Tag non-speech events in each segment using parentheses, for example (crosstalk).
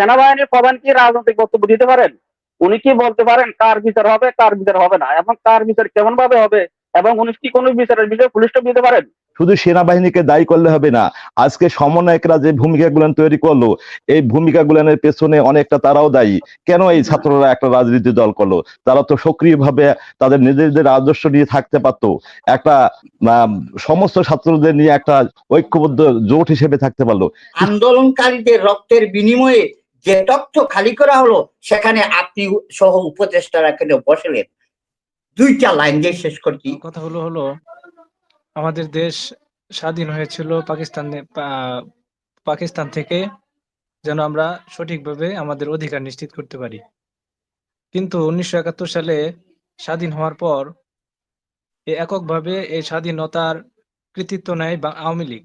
সেনাবাহিনীর প্রধান কি রাজনৈতিক বক্তব্য দিতে পারেন? উনি কি বলতে পারেন কার বিচার হবে কার বিচার হবে না? এবং কার বিচার কেমন ভাবে হবে? এবং উনি কি কোনো বিচারের বিষয়ে পুলিশ দিতে পারেন? শুধু সেনাবাহিনীকে দায়ী করলে হবে না আজকে সমন্বয়করা যে ভূমিকাগুলো তৈরি করল এই ভূমিকাগুলোর পেছনে অনেকটা তারাও দায়ী। কেন এই ছাত্ররা একটা রাজনীতি দল করল? তারা তো সক্রিয়ভাবে তাদের নিজেদের আদর্শ নিয়ে থাকতে পারতো। একটা আহ, সমস্ত ছাত্রদের নিয়ে একটা ঐক্যবদ্ধ জোট হিসেবে থাকতে পারল। আন্দোলনকারীদের রক্তের বিনিময়ে যে তথ্য খালি করা হলো, সেখানে আপনি সহ উপদেষ্টারা কেন বসলেন? দুইটা লাইন দিয়ে শেষ করছি। কথা হলো হলো, আমাদের দেশ স্বাধীন হয়েছিল পাকিস্তানে পাকিস্তান থেকে যেন আমরা সঠিকভাবে আমাদের অধিকার নিশ্চিত করতে পারি। কিন্তু উনিশশো একাত্তর সালে স্বাধীন হওয়ার পর এককভাবে এই স্বাধীনতার কৃতিত্ব নেয় আওয়ামী লীগ।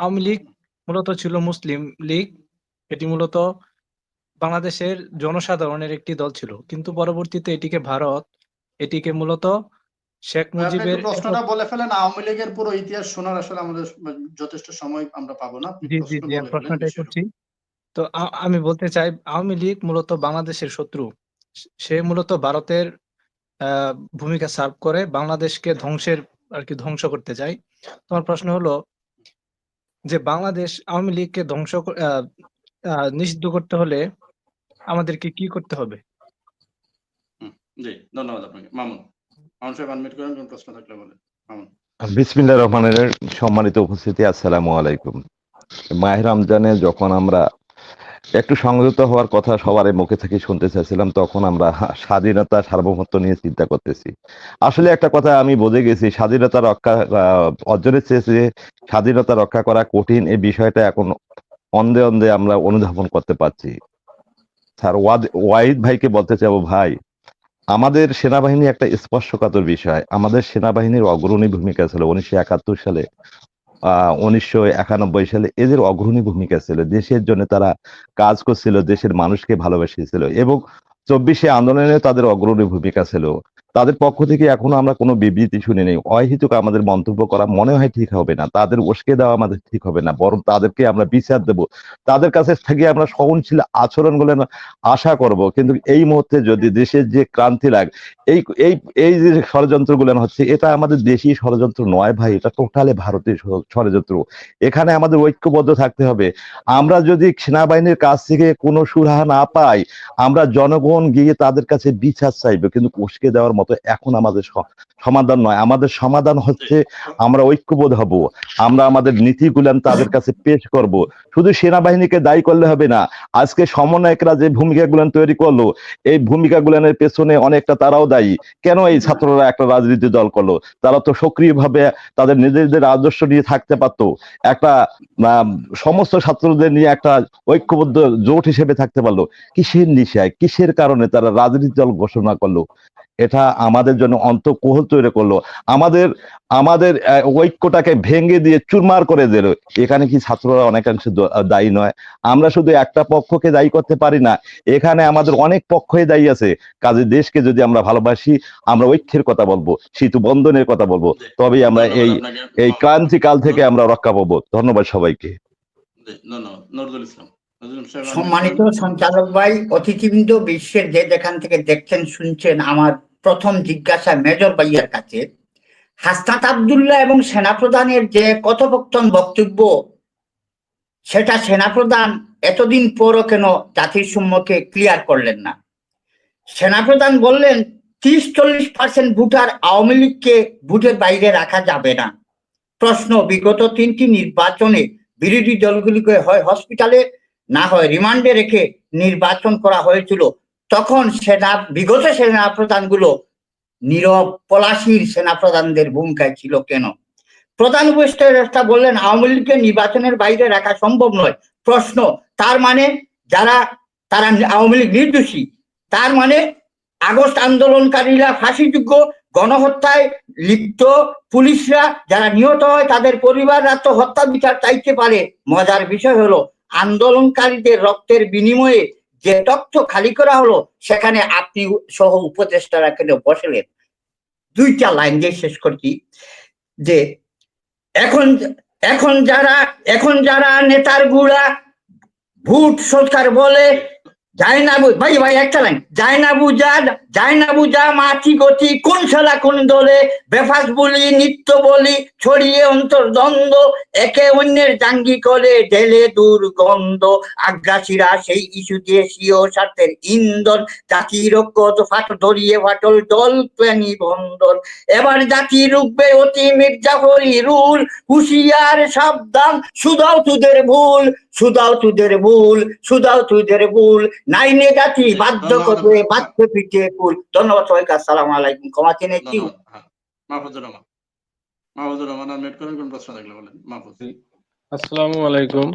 আওয়ামী লীগ মূলত ছিল মুসলিম লীগ এটি মূলত বাংলাদেশের জনসাধারণের একটি দল ছিল। কিন্তু পরবর্তীতে এটিকে ভারত এটিকে মূলত শেখ মুজিবের প্রশ্নটা বলে ফেলেন। আওয়ামী লীগের পুরো ইতিহাস শোনার আসলে আমাদের যথেষ্ট সময় আমরা পাবো না। জি জি জি আমি প্রশ্নটাই করছি। তো আমি বলতে চাই আওয়ামী লীগ মূলত বাংলাদেশের শত্রু। সে মূলত ভারতের আহ, ভূমিকা সার্ভ করে বাংলাদেশকে ধ্বংসের আর কি ধ্বংস করতে চায়। তোমার প্রশ্ন হলো যে বাংলাদেশ আওয়ামী লীগকে ধ্বংস নিষিদ্ধ করতে হলে আমাদেরকে কি করতে হবে? জি ধন্যবাদ আপনাকে। মামুন মামুন সাহেব আনমিট করেন কোন প্রশ্ন থাকলে বলেন। মামুন। বিসমিল্লাহ রহমানের সম্মানিত উপস্থিতি আসসালামু আলাইকুম। মাহে রমজানে যখন আমরা একটু সংযত হওয়ার কথা সবার মুখে থেকে শুনতে চাইছিলাম তখন আমরা স্বাধীনতা সার্বভৌমত্ব নিয়ে চিন্তা করতেছি। আসলে একটা কথা আমি বুঝে গেছি স্বাধীনতা রক্ষা আহ, অর্জনের চেয়েছে স্বাধীনতা রক্ষা করা কঠিন এই বিষয়টা এখন অন্ধে অন্ধে আমরা অনুধাবন করতে পারছি। স্যার ওয়াহিদ ভাইকে বলতে চাবো ভাই, আমাদের সেনাবাহিনী একটা স্পর্শকাতর বিষয়। আমাদের সেনাবাহিনীর অগ্রণী ভূমিকা ছিল উনিশশো একাত্তর সালে উনিশশো একানব্বই সালে এদের অগ্রণী ভূমিকা ছিল। দেশের জন্য তারা কাজ করছিল, দেশের মানুষকে ভালোবেসেছিল এবং চব্বিশে আন্দোলনে তাদের অগ্রণী ভূমিকা ছিল। তাদের পক্ষ থেকে এখনও আমরা কোনো বিবৃতি শুনিনি অহেতুক আমাদের মন্তব্য করা মনে হয় ঠিক হবে না। তাদের উস্কে দেওয়া আমাদের ঠিক হবে না। বরং তাদেরকে আমরা বিচার দেব। তাদের কাছে থেকে আমরা সহনশীল আচরণগুলো আশা করব। কিন্তু এই মুহূর্তে যদি দেশের যে ক্রান্তি লাগ, এই এই এই যে ষড়যন্ত্রগুলো হচ্ছে, এটা আমাদের দেশি ষড়যন্ত্র নয় ভাই, এটা টোটালে ভারতীয় ষড়যন্ত্র। এখানে আমাদের ঐক্যবদ্ধ থাকতে হবে। আমরা যদি সেনাবাহিনীর কাছ থেকে কোনো সুরাহা না পাই, আমরা জনগণ গিয়ে তাদের কাছে বিচার চাইবে। কিন্তু উস্কে দেওয়ার মতো এখন আমাদের সমাধান নয়। আমাদের সমাধান হচ্ছে আমরা ঐক্যবোধ হব। আমরা আমাদের নীতিগুলান তাদের কাছে পেশ করব। শুধু সেনাবাহিনীকে দায়ী করলে হবে না, আজকে সমন্বয়করা যে ভূমিকাগুলো তৈরি করল, এই ভূমিকাগুলোর পেছনে অনেকটা তারাও দায়ী। কেন এই ছাত্ররা একটা রাজনীতি দল করল? তারা তো সক্রিয়ভাবে তাদের নিজেদের আদর্শ নিয়ে থাকতে পারতো। একটা সমস্ত ছাত্রদের নিয়ে একটা ঐক্যবদ্ধ জোট হিসেবে থাকতে পারল। কিসের নিশায়? কিসের কারণে তারা রাজনীতি দল ঘোষণা করল? এটা আমাদের জন্য অন্তঃকোহল তৈরি করল। আমাদের আমাদের ঐক্যটাকে ভেঙে দিয়ে চুরমার করে দিল। এখানে কি ছাত্ররা অনেকাংশে দায়ী নয়। আমরা শুধু একটা পক্ষকে দায়ী করতে পারি না এখানে আমাদের অনেক পক্ষই দায়ী আছে। কাজে দেশকে যদি আমরা ভালোবাসি আমরা ঐক্যের কথা বলব সেতু বন্ধনের কথা বলব। তবেই আমরা এই এই ক্রান্তিকাল থেকে আমরা রক্ষা পাবো। ধন্যবাদ সবাইকে। ধন্যবাদ নজরুল ইসলাম। সম্মানিত। সঞ্চালক ভাই অতিথিবৃন্দ বিশ্বের যে যেখান থেকে দেখছেন শুনছেন আমার প্রথম জিজ্ঞাসা মেজর ভাইয়ার কাছে হাসনাত আবদুল্লাহ এবং সেনাপ্রধানের যে কথোপকথন বক্তব্য সেটা সেনাপ্রধান এতদিন পরও কেন জাতির সম্মুখে ক্লিয়ার করলেন না সেনাপ্রধান বললেন ত্রিশ চল্লিশ পার্সেন্ট ভোটার আওয়ামী লীগকে ভোটের বাইরে রাখা যাবে না প্রশ্ন বিগত তিনটি নির্বাচনে বিরোধী দলগুলিকে হয় হসপিটালে না হয় রিমান্ডে রেখে নির্বাচন করা হয়েছিল, তখন সেনা, বিগত সেনা প্রধানগুলো নীরব পলাশির সেনা প্রধানদের ভূমিকায় ছিল কেন? প্রধান উপদেষ্টা বললেন, আওয়ামী লীগকে নির্বাচনের বাইরে রাখা সম্ভব নয়। প্রশ্ন, তার মানে যারা, তারা আওয়ামী লীগ নির্দোষী, তার মানে আগস্ট আন্দোলনকারীরা ফাঁসিযোগ্য, গণহত্যায় লিপ্ত পুলিশরা যারা নিহত হয়, তাদের পরিবাররা তো হত্যা বিচার চাইতে পারে। মজার বিষয় হলো আন্দোলনকারীদের রক্তের বিনিময়ে যে তথ্য খালি করা হলো, সেখানে আপনি সহ উপদেষ্টারা কেন বসলেন? দুইটা লাইন দিয়ে শেষ করছি যে এখন এখন যারা এখন যারা নেতার গুড়া ভূত সরকার বলে যায় না বু ভাই ভাই, একটা লাইন। যায় না বুঝা যায় বুঝা মাটি গতি কোন শালা কোন দলে? বেফাস বলি, নিত্য বলি, ছড়িয়ে অন্তর্দ্বন্দ্ব, একে অন্যের জাঙ্গি করে ঢেলে দুর্গন্ধ। আগ্রাসীরা সেই ইস্যু দিয়ে সিও স্বার্থের ইন্ধন। জাতির ঐক্য ফাট ধরিয়ে ফাটল দল প্রাণী বন্ধন। এবার জাতি রুখবে অতি মির্জাফরি রুল হুশিয়ার সাবধান, সুদাও তুদের ভুল, সুদাও তুদের ভুল, সুদাও তুদের ভুল। নাইনে জাতি বাধ্য করবে বাধ্য পিটিয়ে কুল ধন্যবাদ সবাইকে আসসালামু আলাইকুম। ক্ষমা চিনে কি হ্যাঁ মাহফুজুর রহমান। মাহফুজুর রহমান আনমিউট করেন কোন প্রশ্ন থাকলে বলেন। মাহফুজ আসসালামু আলাইকুম।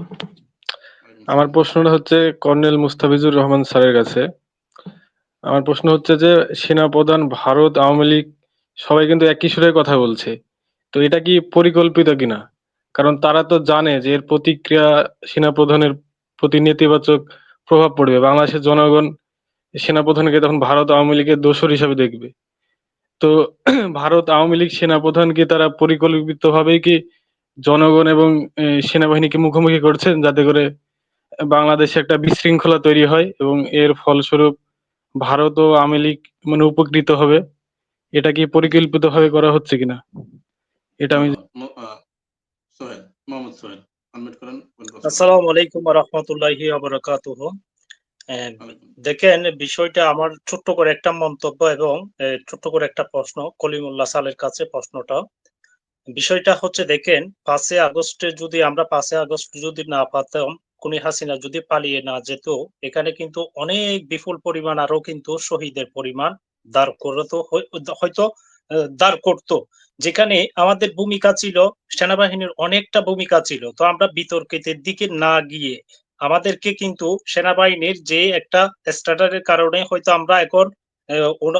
আমার প্রশ্নটা হচ্ছে কর্নেল মুস্তাফিজুর রহমান স্যারের কাছে। আমার প্রশ্ন হচ্ছে যে সেনাপ্রধান ভারত আওয়ামী লীগ সবাই কিন্তু একই সুরে কথা বলছে। তো এটা কি পরিকল্পিত কিনা? কারণ তারা তো জানে যে এর প্রতিক্রিয়া সেনাপ্রধানের প্রতি নেতিবাচক প্রভাব পড়বে। বাংলাদেশের জনগণ সেনাপ্রধানকে তখন ভারত আওয়ামী লীগের দোসর হিসাবে দেখবে। তো (clears throat) ভারত আওয়ামী লীগ সেনাপ্রধানকে তারা পরিকল্পিতভাবেই কি জনগণ এবং সেনাবাহিনীকে মুখোমুখি করছেন যাতে করে বাংলাদেশে একটা বিশৃঙ্খলা তৈরি হয় এবং এর ফলস্বরূপ ভারত ও আওয়ামী লীগ মানে উপকৃত হবে। এটা কি পরিকল্পিতভাবে করা হচ্ছে কিনা? এটা আমি সোহেল, মোহাম্মদ সোহেল। আনমিউট করেন আসসালামু আলাইকুম রহমতুল্লাহি আবরাকাতুহ ওয়ালাইকুম। দেখেন বিষয়টা আমার ছোট্ট করে একটা মন্তব্য এবং ছোট্ট করে একটা প্রশ্ন কলিমুল্লাহ সালের কাছে প্রশ্নটা। বিষয়টা হচ্ছে দেখেন পাঁচে আগস্টে যদি আমরা পাঁচে আগস্ট যদি না পাতাম কুনি হাসিনা যদি পালিয়ে না যেত এখানে কিন্তু অনেক বিপুল পরিমাণ আরও কিন্তু শহীদের পরিমাণ দাঁড় করতো হয়- হয়তো দাঁড় করতো। যেখানে আমাদের ভূমিকা ছিল, সেনাবাহিনীর অনেকটা ভূমিকা ছিল। তো আমরা বিতর্কিতের দিকে না গিয়ে আমাদেরকে কিন্তু সেনাবাহিনীর যে একটা স্ট্যাটারের কারণে হয়তো আমরা এখন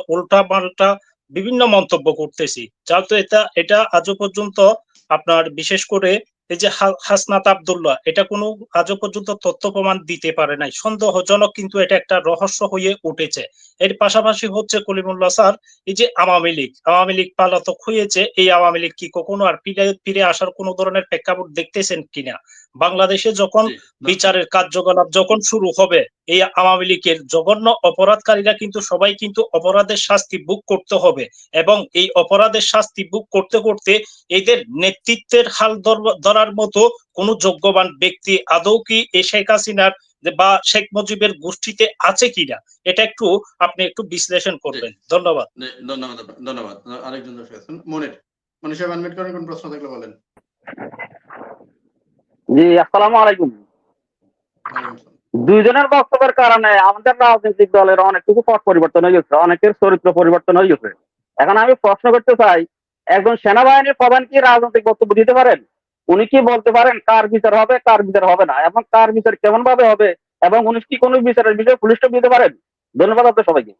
উল্টা পাল্টা বিভিন্ন মন্তব্য করতেছি। যেহেতু এটা এটা আজও পর্যন্ত আপনার বিশেষ করে এই যে হাসনাত আব্দুল্লাহ এটা কোনো আজও পর্যন্ত তথ্য প্রমাণ দিতে পারে নাই। সন্দেহজনক কিন্তু এটা একটা রহস্য হয়ে উঠেছে। এর পাশাপাশি হচ্ছে কলিমুল্লাহ স্যার এই যে আওয়ামী লীগ আওয়ামী লীগ পালাতক হয়েছে এই আওয়ামী লীগ কি কখনো আর ফিরে ফিরে আসার কোনো ধরনের প্রেক্ষাপট দেখতেছেন কিনা? বাংলাদেশে যখন বিচারের কার্যকলাপ যখন শুরু হবে এই আওয়ামী লীগের জঘন্য অপরাধকারীরা কিন্তু সবাই কিন্তু অপরাধের শাস্তি বুক করতে হবে এবং এই অপরাধের শাস্তি বুক করতে করতে এদের নেতৃত্বের হাল ধর- ধরার মতো কোনো যোগ্যবান ব্যক্তি আদৌ কি এই শেখ হাসিনার বা শেখ মুজিবের গোষ্ঠীতে আছে কিনা? এটা একটু আপনি একটু বিশ্লেষণ করবেন। ধন্যবাদ। ধন্যবাদ ধন্যবাদ। আরেকজন দর্শক আছেন মনির। মনির সাহেব করেন কোন প্রশ্ন থাকলে বলেন। জি আসসালামু আলাইকুম। দুইজনের বক্তব্যের কারণে আমাদের রাজনৈতিক দলের অনেক কিছু পথ পরিবর্তন হয়ে গেছে অনেকের চরিত্র পরিবর্তন হয়ে গেছে। এখন আমি প্রশ্ন করতে চাই একজন সেনাবাহিনীর প্রধান কি রাজনৈতিক বক্তব্য দিতে পারেন? উনি কি বলতে পারেন কার বিচার হবে, কার বিচার হবে না? এবং কার বিচার কেমন ভাবে হবে? এবং উনি কি কোনো বিচারের বিষয়ে পুলিশটা দিতে পারেন? ধন্যবাদ আপনার সবাইকে।